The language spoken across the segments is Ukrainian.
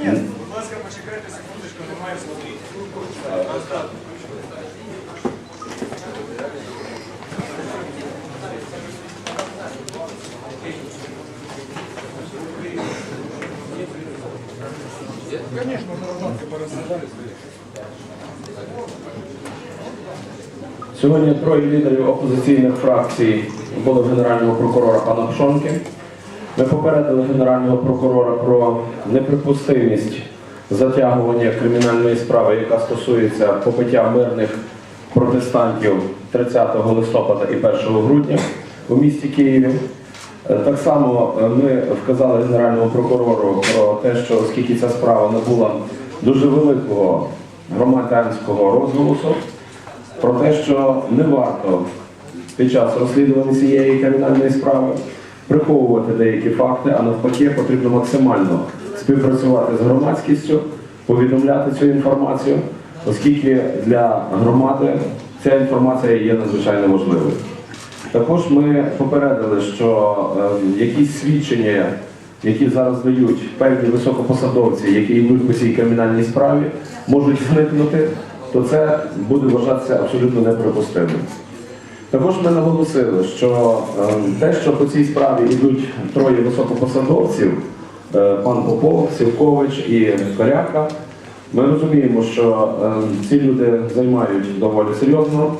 ні, будь ласка, почекайте секундочку, немає смотрити. Сьогодні троє лідерів опозиційних фракцій були в генерального прокурора пана Пшонки. Ми попередили генерального прокурора про неприпустимість затягування кримінальної справи, яка стосується побиття мирних протестантів 30 листопада і 1 грудня у місті Києві. Е, Так само е, ми вказали генеральному прокурору про те, що оскільки ця справа набула дуже великого громадянського розголосу, про те, що не варто під час розслідування цієї кримінальної справи приховувати деякі факти, а навпаки, потрібно максимально співпрацювати з громадськістю, повідомляти цю інформацію, оскільки для громади ця інформація є надзвичайно важливою. Також ми попередили, що е, якісь свідчення, які зараз дають певні високопосадовці, які йдуть по цій кримінальній справі, можуть зникнути, то це буде вважатися абсолютно неприпустимим. Також ми наголосили, що е, те, що по цій справі йдуть троє високопосадовців, е, пан Попов, Сівкович і Коряка, ми розуміємо, що е, ці люди займають доволі серйозно,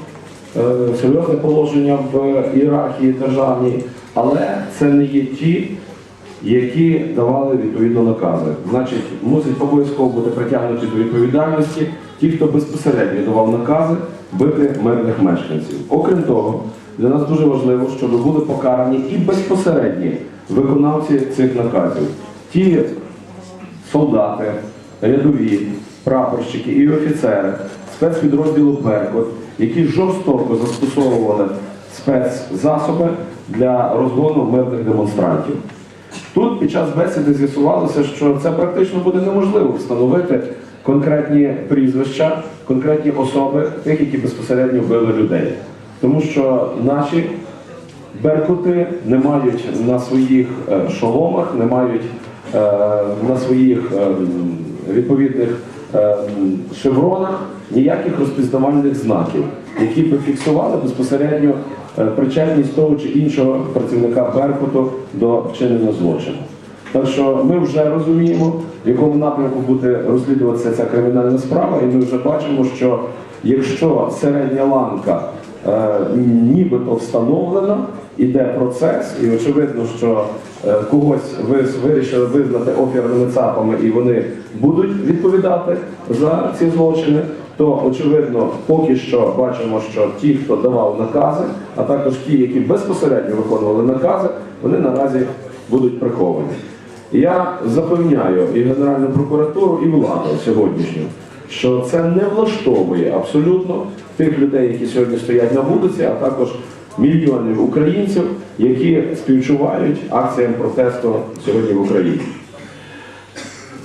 е, серйозне положення в ієрархії державній, але це не є ті, які давали відповідно накази. Значить, мусить обов'язково бути притягнуті до відповідальності ті, хто безпосередньо давав накази бити мирних мешканців. Окрім того, для нас дуже важливо, щоб були покарані і безпосередні виконавці цих наказів. Ті солдати, рядові, прапорщики і офіцери спецпідрозділу Беркут, які жорстоко застосовували спецзасоби для розгону мирних демонстрантів. Тут під час бесіди з'ясувалося, що це практично буде неможливо встановити конкретні прізвища, конкретні особи тих, які безпосередньо вбили людей. Тому що наші беркути не мають на своїх е, шоломах, не мають е, на своїх е, відповідних шевронах ніяких розпізнавальних знаків, які би фіксували безпосередньо причетність того чи іншого працівника Беркуту до вчинення злочину. Так що ми вже розуміємо, в якому напрямку буде розслідуватися ця кримінальна справа, і ми вже бачимо, що якщо середня ланка е, нібито встановлена, іде процес, і очевидно, що е, когось ви вирішили визнати офірними ЦАПами, і вони будуть відповідати за ці злочини. То очевидно, поки що бачимо, що ті, хто давав накази, а також ті, які безпосередньо виконували накази, вони наразі будуть приховані. Я запевняю і Генеральну прокуратуру, і владу сьогоднішню, що це не влаштовує абсолютно тих людей, які сьогодні стоять на вулиці, а також мільйонів українців, які співчувають акціям протесту сьогодні в Україні.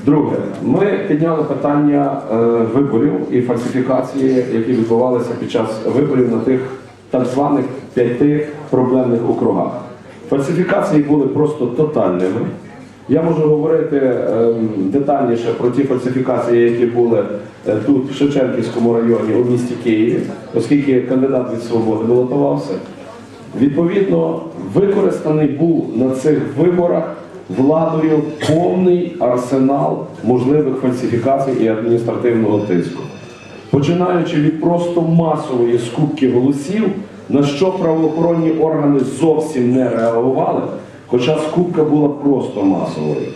Друге, ми підняли питання е, виборів і фальсифікації, які відбувалися під час виборів на тих так званих п'яти проблемних округах. Фальсифікації були просто тотальними. Я можу говорити е, детальніше про ті фальсифікації, які були е, тут, в Шевченківському районі, у місті Києві, оскільки кандидат від свободи балотувався. Відповідно, використаний був на цих виборах владою повний арсенал можливих фальсифікацій і адміністративного тиску. Починаючи від просто масової скупки голосів, на що правоохоронні органи зовсім не реагували, хоча скупка була просто масовою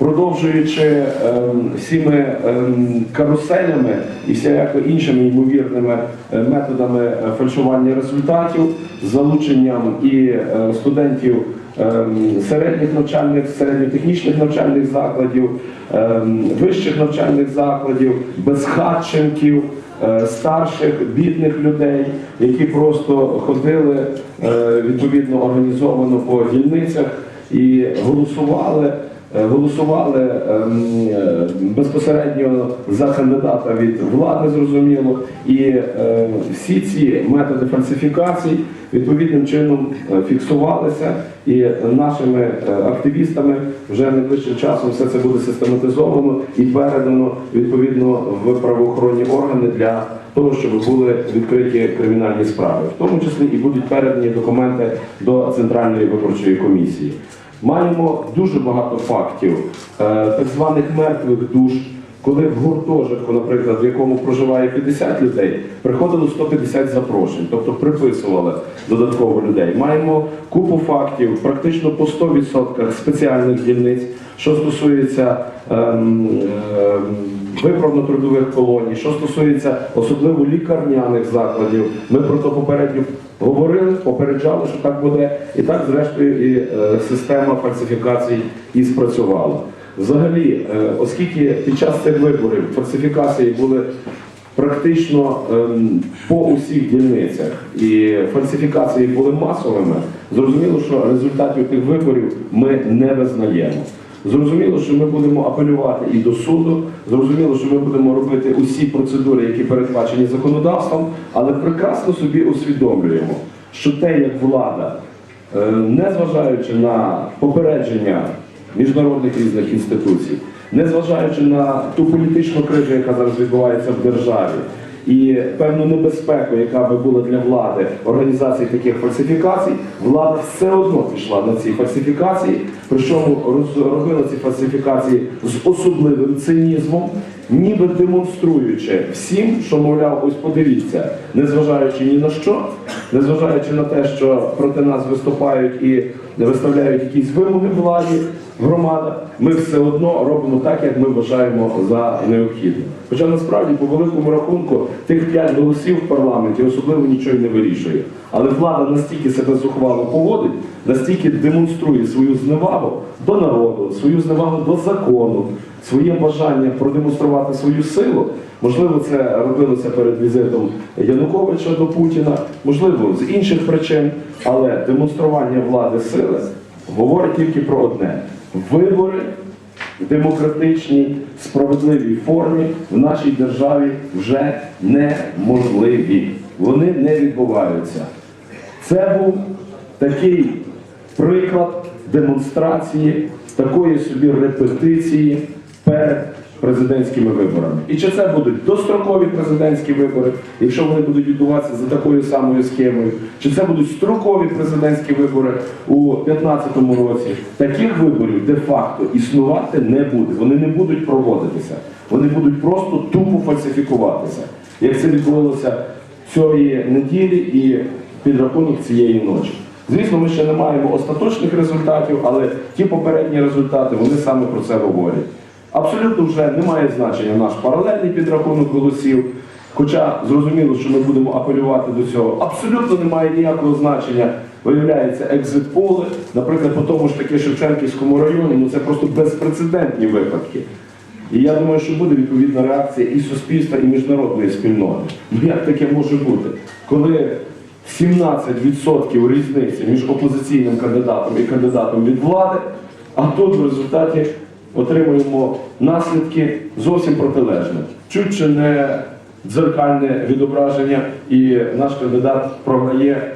продовжуючи ем, всіми ем, каруселями і всіляко іншими ймовірними е, методами е, фальшування результатів, залученням і е, студентів ем, середніх навчальних, середньотехнічних навчальних закладів, ем, вищих навчальних закладів, безхатченків. Е, Старших бідних людей, які просто ходили е, відповідно організовано по дільницях і голосували голосували ем, е, безпосередньо за кандидата від влади, зрозуміло, і е, всі ці методи фальсифікацій відповідним чином е, фіксувалися, і нашими е, активістами вже найближчим часом все це буде систематизовано і передано відповідно в правоохоронні органи для того, щоб були відкриті кримінальні справи, в тому числі і будуть передані документи до Центральної виборчої комісії. Маємо дуже багато фактів е, так званих мертвих душ, коли в гуртожитку, наприклад, в якому проживає 50 людей, приходило 150 запрошень, тобто приписували додатково людей. Маємо купу фактів, практично по 100% спеціальних дільниць, що стосується ем, ем, виправно-трудових колоній, що стосується особливо лікарняних закладів. Ми про це попередньо говорили, попереджали, що так буде, і так, зрештою, і е, система фальсифікацій і спрацювала. Взагалі, е, оскільки під час цих виборів фальсифікації були практично ем, по усіх дільницях і фальсифікації були масовими, зрозуміло, що результатів тих виборів ми не визнаємо. Зрозуміло, що ми будемо апелювати і до суду. Зрозуміло, що ми будемо робити усі процедури, які передбачені законодавством, але прекрасно собі усвідомлюємо, що те, як влада, е, незважаючи на попередження міжнародних різних інституцій, незважаючи на ту політичну кризу, яка зараз відбувається в державі, і певну небезпеку, яка би була для влади організації таких фальсифікацій, влада все одно пішла на ці фальсифікації, причому роз- робила ці фальсифікації з особливим цинізмом, ніби демонструючи всім, що мовляв, ось подивіться, незважаючи ні на що, незважаючи на те, що проти нас виступають і виставляють якісь вимоги владі, громада, ми все одно робимо так, як ми вважаємо за необхідне. Хоча насправді, по великому рахунку, тих п'ять голосів в парламенті особливо нічого не вирішує. Але влада настільки себе зухвало поводить, настільки демонструє свою зневагу до народу, свою зневагу до закону, своє бажання продемонструвати свою силу. Можливо, це робилося перед візитом Януковича до Путіна, можливо, з інших причин, але демонстрування влади сили говорить тільки про одне: вибори в демократичній, справедливій формі в нашій державі вже неможливі. Вони не відбуваються. Це був такий приклад демонстрації, такої собі репетиції перед президентськими виборами. І чи це будуть дострокові президентські вибори, якщо вони будуть відбуватися за такою самою схемою, чи це будуть строкові президентські вибори у 2015 році, таких виборів де-факто існувати не буде. Вони не будуть проводитися. Вони будуть просто тупо фальсифікуватися. Як це відбувалося цієї неділі і підрахунок цієї ночі. Звісно, ми ще не маємо остаточних результатів, але ті попередні результати вони саме про це говорять. Абсолютно вже немає значення наш паралельний підрахунок голосів. Хоча зрозуміло, що ми будемо апелювати до цього. Абсолютно немає ніякого значення. Виявляється, екзит-поли, наприклад, по тому ж таки Шевченківському районі, ну це просто безпрецедентні випадки. І я думаю, що буде відповідна реакція і суспільства, і міжнародної спільноти. Ну як таке може бути? Коли 17% різниці між опозиційним кандидатом і кандидатом від влади, а тут в результаті отримуємо наслідки зовсім протилежні. Чуть чи не дзеркальне відображення, і наш кандидат програє,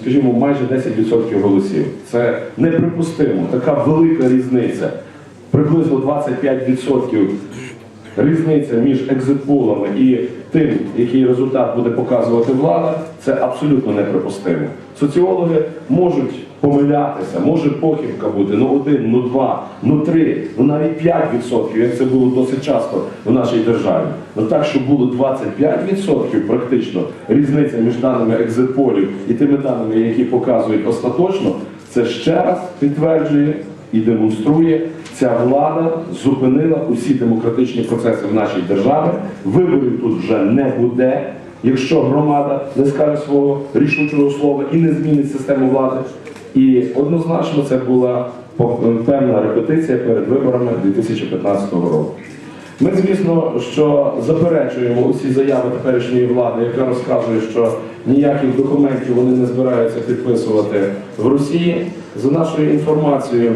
скажімо, майже 10% голосів. Це неприпустимо. Така велика різниця. Приблизно 25% різниця між екзитпулами і тим, який результат буде показувати влада, це абсолютно неприпустимо. Соціологи можуть помилятися, може похибка бути, ну один, ну два, ну три, ну навіть 5%, як це було досить часто в нашій державі. Ну так, щоб було 25% практично різниця між даними екзитполів і тими даними, які показують остаточно, це ще раз підтверджує і демонструє, ця влада зупинила усі демократичні процеси в нашій державі. Виборів тут вже не буде, якщо громада не скаже свого рішучого слова і не змінить систему влади. І однозначно це була певна репетиція перед виборами 2015 року. Ми, звісно, що заперечуємо усі заяви теперішньої влади, яка розказує, що ніяких документів вони не збираються підписувати в Росії. За нашою інформацією,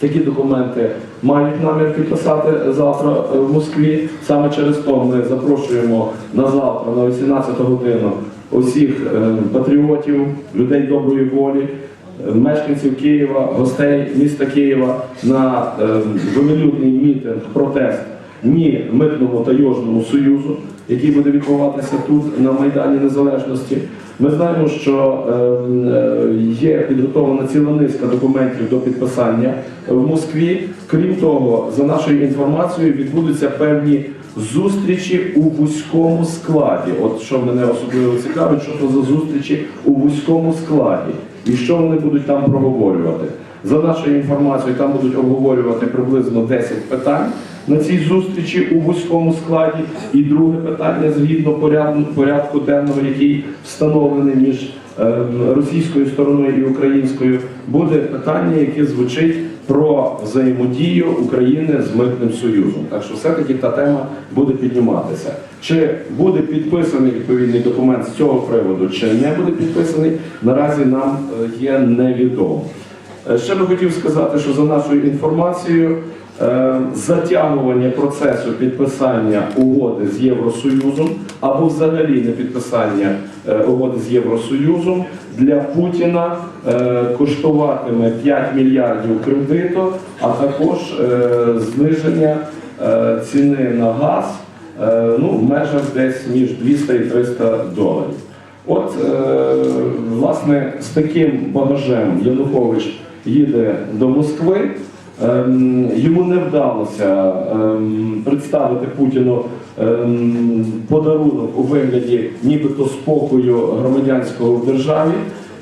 Такі документи мають намір підписати завтра е, в Москві. Саме через то ми запрошуємо на завтра, на 18 годину, усіх е, патріотів, людей доброї волі, мешканців Києва, гостей міста Києва на е, велелюдний мітинг, протест ні митному та йожному союзу, який буде відбуватися тут на Майдані Незалежності. Ми знаємо, що е, є підготовлена ціла низка документів до підписання в Москві. Крім того, за нашою інформацією, відбудуться певні зустрічі у вузькому складі. От що мене особливо цікавить, що то за зустрічі у вузькому складі і що вони будуть там проговорювати. За нашою інформацією, там будуть обговорювати приблизно 10 питань на цій зустрічі у вузькому складі. І друге питання згідно порядку, денного, який встановлений між ем, російською стороною і українською, буде питання, яке звучить про взаємодію України з митним союзом. Так що все-таки та тема буде підніматися. Чи буде підписаний відповідний документ з цього приводу, чи не буде підписаний, наразі нам е, є невідомо. Е, Ще би хотів сказати, що за нашою інформацією, затягування процесу підписання угоди з Євросоюзом або взагалі не підписання е, угоди з Євросоюзом для Путіна е, коштуватиме 5 мільярдів кредиту, а також е, зниження ціни на газ ну, в межах десь між 200 і 300 доларів. От, власне, з таким багажем Янукович їде до Москви. Ем, Йому не вдалося ем, представити Путіну ем, подарунок у вигляді нібито спокою громадянського в державі.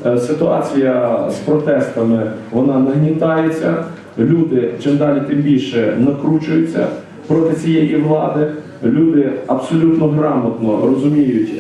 Е, Ситуація з протестами вона нагнітається. Люди чим далі тим більше накручуються проти цієї влади. Люди абсолютно грамотно розуміють,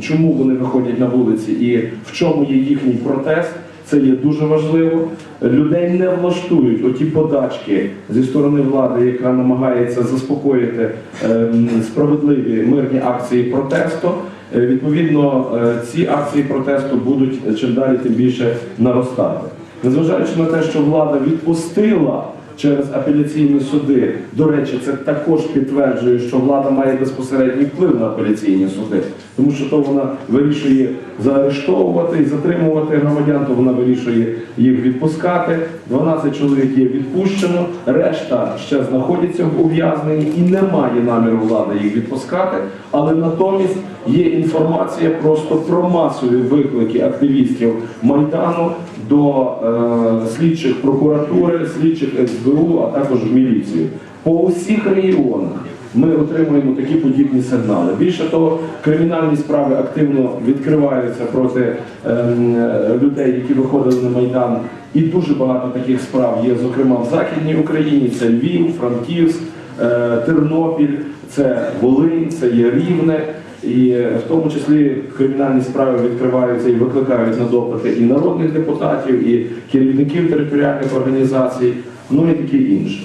чому вони виходять на вулиці і в чому є їхній протест. Це є дуже важливо. Людей не влаштують оті подачки зі сторони влади, яка намагається заспокоїти ем, справедливі мирні акції протесту. Е, Відповідно, е, ці акції протесту будуть чим далі тим більше наростати. Незважаючи на те, що влада відпустила через апеляційні суди, до речі, це також підтверджує, що влада має безпосередній вплив на апеляційні суди, тому що то вона вирішує заарештовувати і затримувати громадян, то вона вирішує їх відпускати. 12 чоловік є відпущено, решта ще знаходяться в ув'язненні і немає наміру влади їх відпускати. Але натомість є інформація просто про масові виклики активістів майдану до е, слідчих прокуратури, слідчих СБУ, а також в міліцію. По усіх регіонах ми отримуємо такі подібні сигнали. Більше того, кримінальні справи активно відкриваються проти ем, людей, які виходили на майдан. І дуже багато таких справ є, зокрема в Західній Україні. Це Львів, Франківськ, е, Тернопіль, це Волинь, це є Рівне. І е, в тому числі кримінальні справи відкриваються і викликають на допити і народних депутатів, і керівників територіальних організацій, ну і таке інше.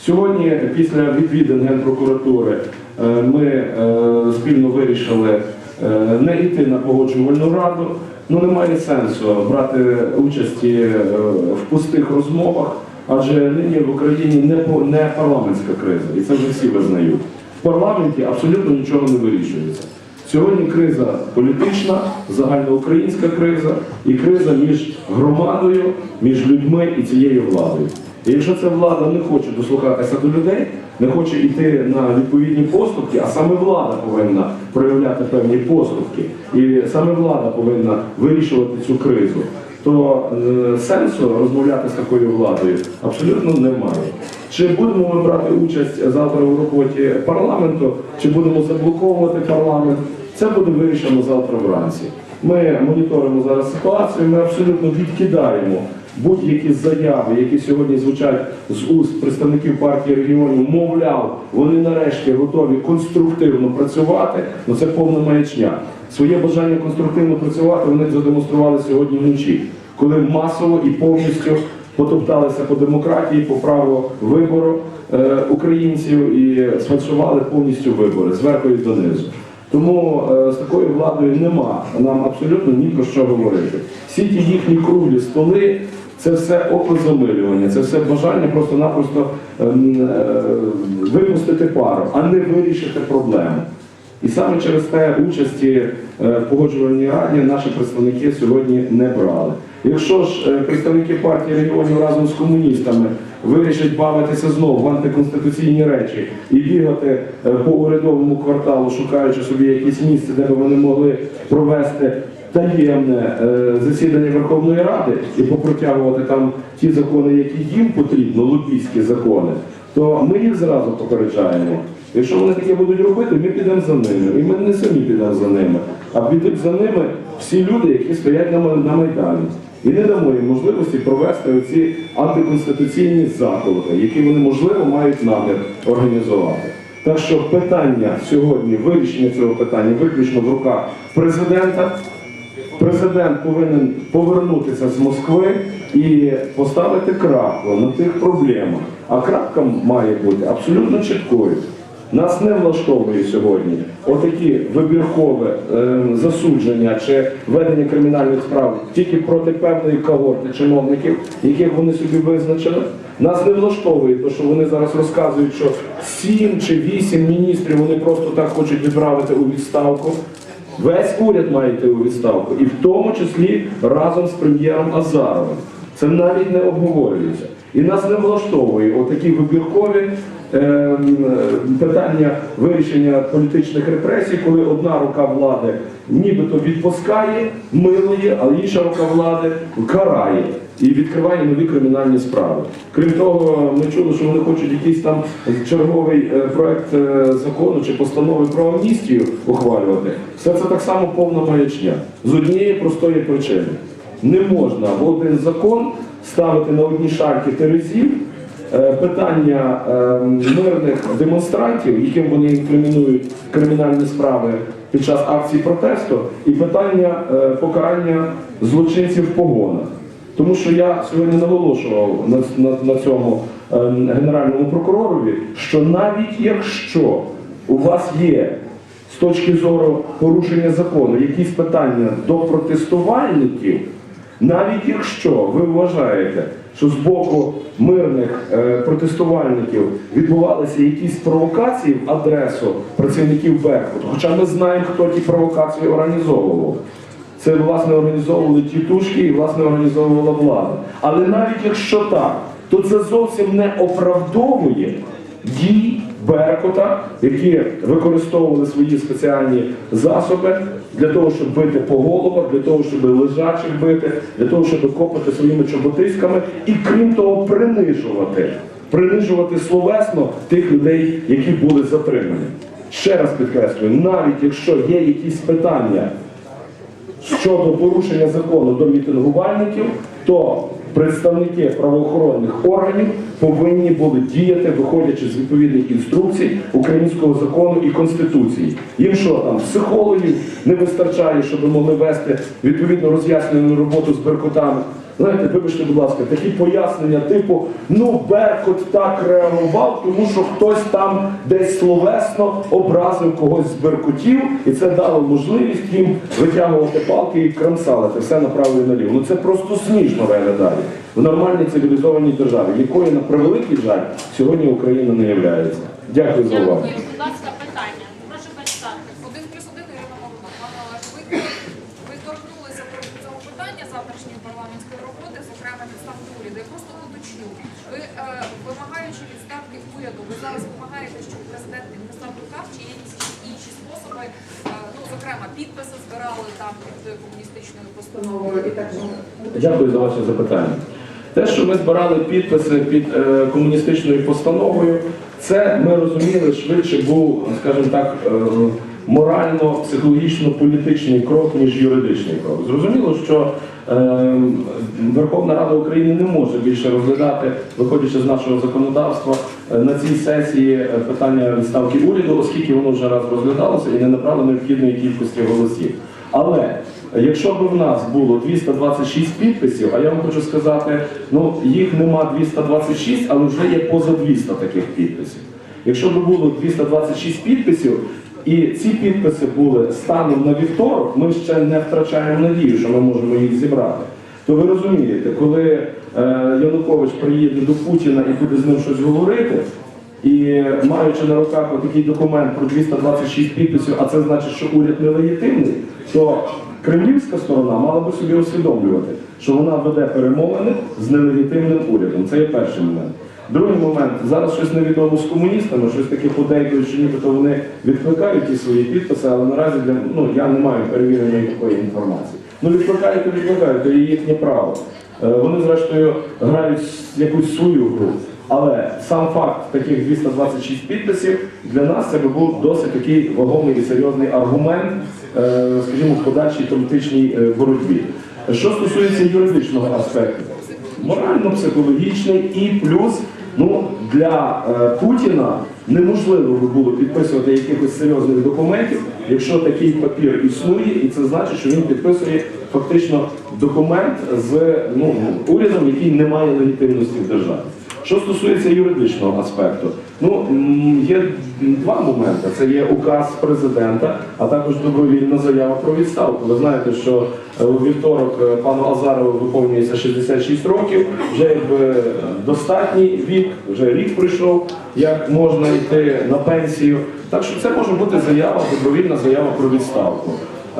Сьогодні, після відвідин Генпрокуратури, е, ми е, спільно вирішили не йти на погоджувальну раду. Ну немає сенсу брати участі е, в пустих розмовах, адже нині в Україні не парламентська криза, і це вже всі визнають. В парламенті абсолютно нічого не вирішується. Сьогодні криза політична, загальноукраїнська криза і криза між громадою, між людьми і цією владою. І якщо ця влада не хоче дослухатися до людей, не хоче йти на відповідні поступки, а саме влада повинна проявляти певні поступки, і саме влада повинна вирішувати цю кризу, то е, сенсу розмовляти з такою владою абсолютно немає. Чи будемо ми брати участь завтра у роботі парламенту, чи будемо заблоковувати парламент, це буде вирішено завтра вранці. Ми моніторимо зараз ситуацію, ми абсолютно відкидаємо будь-які заяви, які сьогодні звучать з уст представників партії регіонів, мовляв, вони нарешті готові конструктивно працювати. Ну це повна маячня. Своє бажання конструктивно працювати вони задемонстрували сьогодні вночі, коли масово і повністю потопталися по демократії, по праву вибору е, українців і сфальшували повністю вибори зверху і донизу. Тому е, з такою владою нема нам абсолютно ні про що говорити. Всі ті їхні круглі столи це все окозамилювання, це все бажання просто-напросто ем, е, випустити пару, а не вирішити проблему. І саме через те участі е, в погоджувальній раді наші представники сьогодні не брали. Якщо ж е, представники партії регіонів разом з комуністами вирішать бавитися знову в антиконституційні речі і бігати е, по урядовому кварталу, шукаючи собі якесь місце, де б вони могли провести таємне засідання Верховної Ради і попротягувати там ті закони, які їм потрібно, лобійські закони, то ми їх зразу попереджаємо. Якщо вони таке будуть робити, ми підемо за ними. І ми не самі підемо за ними, а підуть за ними всі люди, які стоять на, Майдані. І не дамо їм можливості провести оці антиконституційні заколоти, які вони, можливо, мають намір організувати. Так що питання сьогодні, вирішення цього питання виключно в руках президента. Президент повинен повернутися з Москви і поставити крапку на тих проблемах. А крапка має бути абсолютно чіткою. Нас не влаштовує сьогодні отакі вибіркове е, засудження чи ведення кримінальних справ тільки проти певної когорти чиновників, яких вони собі визначили. Нас не влаштовує те, що вони зараз розказують, що сім чи вісім міністрів вони просто так хочуть відправити у відставку. Весь уряд має йти у відставку, і в тому числі разом з прем'єром Азаровим. Це навіть не обговорюється. І нас не влаштовує отакі вибіркові ем, питання вирішення політичних репресій, коли одна рука влади нібито відпускає, милує, а інша рука влади карає і відкриває нові кримінальні справи. Крім того, ми чули, що вони хочуть якийсь там черговий е, проект е, закону чи постанови про амністію ухвалювати. Все це так само повна маячня з однієї простої причини. Не можна в один закон ставити на одні шарки терезів питання е, мирних демонстрантів, яким вони інкримінують кримінальні справи під час акцій протесту, і питання е, покарання злочинців в погонах. Тому що я сьогодні наголошував на, на, на цьому е, генеральному прокуророві, що навіть якщо у вас є з точки зору порушення закону якісь питання до протестувальників, навіть якщо ви вважаєте, що з боку мирних е, протестувальників відбувалися якісь провокації в адресу працівників Беркуту, хоча ми знаємо, хто ті провокації організовував. Це власне організовували тітушки і власне організовувала влада. Але навіть якщо так, то це зовсім не оправдовує дій Беркута, які використовували свої спеціальні засоби для того, щоб бити по головах, для того, щоб лежачих бити, для того, щоб копати своїми чоботиськами і крім того, принижувати, принижувати словесно тих людей, які були затримані. Ще раз підкреслюю, навіть якщо є якісь питання щодо порушення закону до мітингувальників, то представники правоохоронних органів повинні були діяти, виходячи з відповідних інструкцій українського закону і конституції. Їм що там психологів не вистачає, щоб могли вести відповідно роз'яснену роботу з беркутами. Знаєте, вибачте, будь ласка, такі пояснення типу, ну Беркут так реагував, тому що хтось там десь словесно образив когось з беркутів, і це дало можливість їм витягувати палки і крамсалити все направо і наліво. Ну це просто смішно виглядає в нормальній цивілізованій державі, якою на превеликий жаль сьогодні Україна не є. Дякую за увагу. Дякую. Будь ласка, питання. Прошу представити. Один плюс один Ірина Моргунова. Пане Олеже, ви, ви торкнулися про цього питання завтрашньої парламентської роботи, зокрема відставки уряду. Я просто уточню. Ви е, вимагаючи відставки уряду, ви зараз вимагаєте, щоб президент підписав указ, чи є якісь інші способи, е, ну зокрема підписи збирали там під комуністичною постановою і так далі. Дякую за ваше запитання. Те, що ми збирали підписи під е, комуністичною постановою, це ми розуміли швидше був, скажімо так, е, морально-психологічно-політичний крок, ніж юридичний крок. Зрозуміло, що е, Верховна Рада України не може більше розглядати, виходячи з нашого законодавства, е, на цій сесії е, питання відставки уряду, оскільки воно вже раз розглядалося і не набрало необхідної кількості голосів. Але якщо б в нас було 226 підписів, а я вам хочу сказати, ну їх нема 226, але вже є поза 200 таких підписів. Якщо б було 226 підписів, і ці підписи були станом на вівторок, ми ще не втрачаємо надію, що ми можемо їх зібрати. То ви розумієте, коли е, Янукович приїде до Путіна і буде з ним щось говорити, і маючи на руках такий документ про 226 підписів, а це значить, що уряд нелегітимний, то кремлівська сторона мала би собі усвідомлювати, що вона веде перемовини з нелегітимним урядом. Це є перший момент. Другий момент, зараз щось невідомо з комуністами, щось таке подейкують, що нібито вони відкликають ті свої підписи, але наразі для ну я не маю перевіреної такої інформації. Ну відкликають, то відкликають, то їхнє право. Е, Вони, зрештою, грають якусь свою гру. Але сам факт таких 226 підписів для нас це би був досить такий вагомий і серйозний аргумент, е, скажімо, в подальшій політичній е, боротьбі. Що стосується юридичного аспекту, морально-психологічний і плюс ну, для е, Путіна неможливо би було підписувати якихось серйозних документів, якщо такий папір існує, і це значить, що він підписує фактично документ з ну, урядом, який не має легітимності в державі. Що стосується юридичного аспекту, ну є два моменти: це є указ президента, а також добровільна заява про відставку. Ви знаєте, що е, у вівторок е, пану Азарову виповнюється 66 років, вже якби достатній вік, вже рік пройшов, як можна йти на пенсію. Так що це може бути заява, добровільна заява про відставку.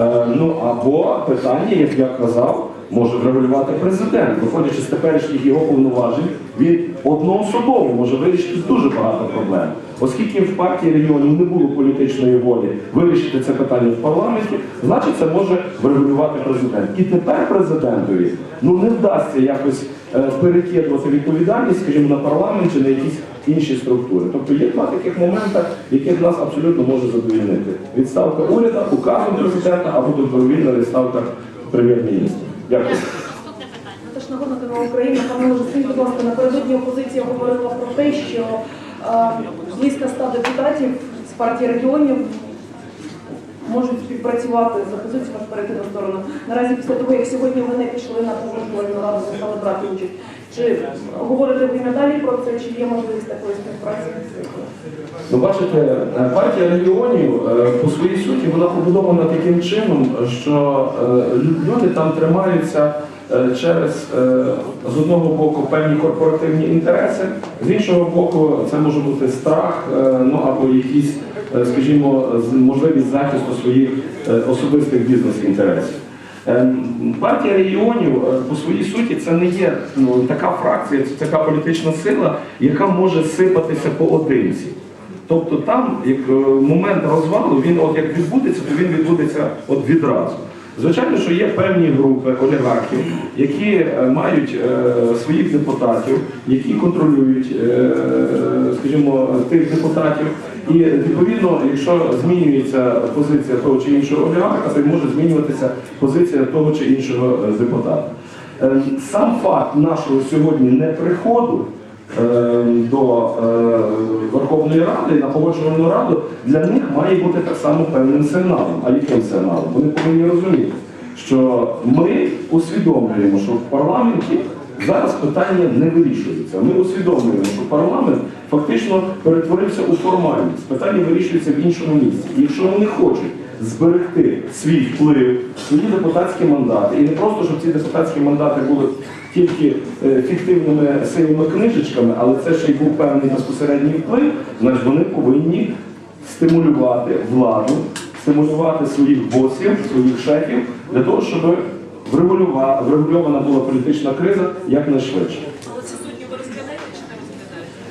Е, Ну або питання, як я казав, може врегулювати президент, виходячи з теперішніх його повноважень, він одноособово може вирішити дуже багато проблем. Оскільки в партії регіонів не було політичної волі вирішити це питання в парламенті, значить це може врегулювати президент. І тепер президентові ну не вдасться якось е, перекидувати відповідальність, скажімо, на парламент чи на якісь інші структури. Тобто є два таких моменти, яких нас абсолютно може задовільнити. Відставка уряду, указом президента або добровільна відставка прем'єр-міністра. Дякую. Наташа Нагорна, канал Україна. Пане скажіть, будь ласка, напередодні опозиція говорила про те, що е, близько ста депутатів з партії регіонів можуть співпрацювати з опозицією аж перейти на сторону. Наразі після того, як сьогодні вони пішли на погоджувальну раду, стали брати участь. Чи говорите ви надалі про це, чи є можливість такої співпраці? Ну, бачите, е, партія регіонів е, по своїй суті вона побудована таким чином, що е, люди там тримаються через е, з одного боку певні корпоративні інтереси, з іншого боку, це може бути страх, е, ну або якісь, е, скажімо, можливість захисту своїх е, особистих бізнес-інтересів. Е, Партія регіонів е, по своїй суті це не є ну, така фракція, це така політична сила, яка може сипатися поодинці. Тобто там, як е, момент розвалу, він от як відбудеться, то він відбудеться от відразу. Звичайно, що є певні групи олігархів, які е, мають е, своїх депутатів, які контролюють, е, скажімо, тих депутатів. І відповідно, якщо змінюється позиція того чи іншого олігарха, то може змінюватися позиція того чи іншого депутата. Сам факт нашого сьогодні неприходу до е, Верховної Ради на погоджувальну раду для них має бути так само певним сигналом. А яким сигналом? Вони повинні розуміти, що ми усвідомлюємо, що в парламенті зараз питання не вирішується. Ми усвідомлюємо, що парламент фактично перетворився у формальність. Питання вирішується в іншому місці. Якщо вони хочуть зберегти свій вплив, свої депутатські мандати, і не просто, щоб ці депутатські мандати були тільки е, фіктивними синіми книжечками, але це ще й був певний безпосередній вплив, значить вони повинні стимулювати владу, стимулювати своїх босів, своїх шефів для того, щоб врегульована була політична криза якнайшвидше. Але ці сотні ви розглядаєте чи не розглядаєте?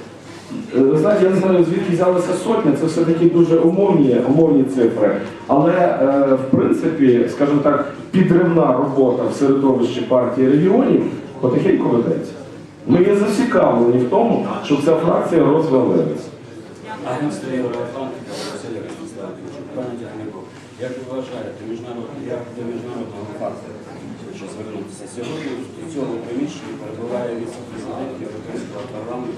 Е, Ви знаєте, я не знаю, звідки взялися сотня, це все-таки дуже умовні, умовні цифри. Але е, в принципі, скажімо так, підривна робота в середовищі партії регіонів потихеньку ведеться. Ми є зацікавлені в тому, щоб ця фракція розвалилася. Як ви вважаєте, як до міжнародного фактора, що звернутися? Сьогодні у цьому приміщенні перебуває віце-президент Європейського парламенту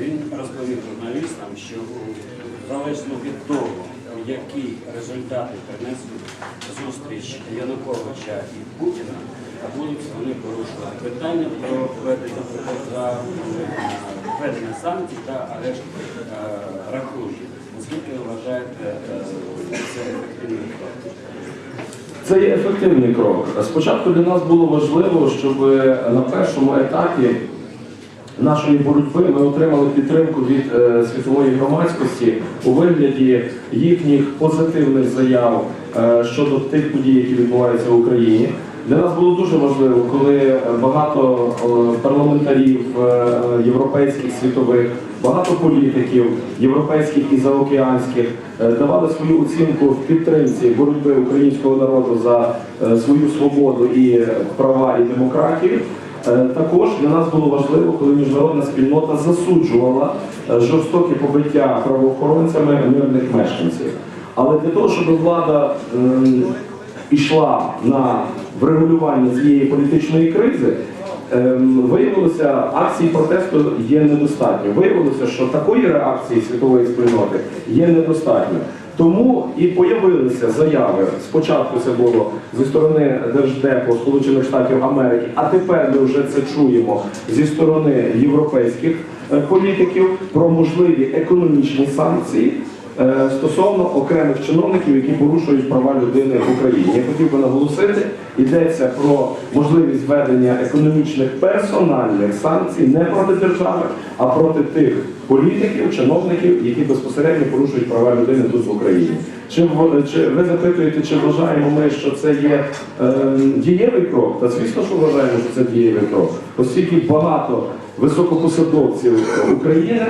Він розповів журналістам, що залежно від того, які результати принесуть зустріч Януковича і Путіна, будуть вони порушувати питання про введення санкцій та арешт е, рахунків. Наскільки ви вважаєте е, це ефективним кроком? Це є ефективний крок. Спочатку для нас було важливо, щоб на першому етапі нашої боротьби ми отримали підтримку від е, світової громадськості у вигляді їхніх позитивних заяв е, щодо тих подій, які відбуваються в Україні. Для нас було дуже важливо, коли багато е, парламентарів е, європейських світових, багато політиків європейських і заокеанських е, давали свою оцінку в підтримці боротьби українського народу за свою свободу і права і демократію. Також для нас було важливо, коли міжнародна спільнота засуджувала жорстокі побиття правоохоронцями мирних мешканців. Але для того, щоб влада ішла на врегулювання цієї політичної кризи, ем, виявилося, акцій протесту є недостатньо. Виявилося, що такої реакції світової спільноти є недостатньо. Тому і появилися заяви. Спочатку це було зі сторони Держдепу Сполучених Штатів Америки, а тепер ми вже це чуємо зі сторони європейських е, політиків про можливі економічні санкції стосовно окремих чиновників, які порушують права людини в Україні. Я хотів би наголосити, йдеться про можливість введення економічних персональних санкцій не проти держави, а проти тих політиків, чиновників, які безпосередньо порушують права людини тут в Україні. Чи, чи ви запитуєте, чи вважаємо ми, що це є е, дієвий крок? Та звісно, що вважаємо, що це дієвий крок, оскільки багато високопосадовців України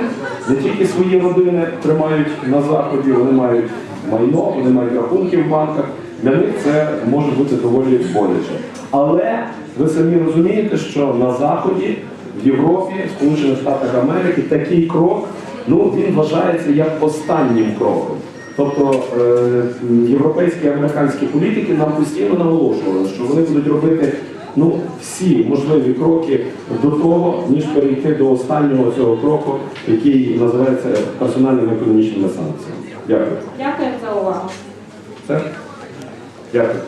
не тільки свої родини тримають на заході, вони мають майно, вони мають рахунки в банках. Для них це може бути доволі боляче. Але ви самі розумієте, що на заході, в Європі, в Сполучених Штатах Америки такий крок, ну він вважається як останнім кроком. Тобто е, європейські і американські політики нам постійно наголошували, що вони будуть робити ну, всі можливі кроки до того, ніж перейти до останнього цього кроку, який називається персональними економічними санкціями. Дякую. Дякую за увагу. Все? Дякую.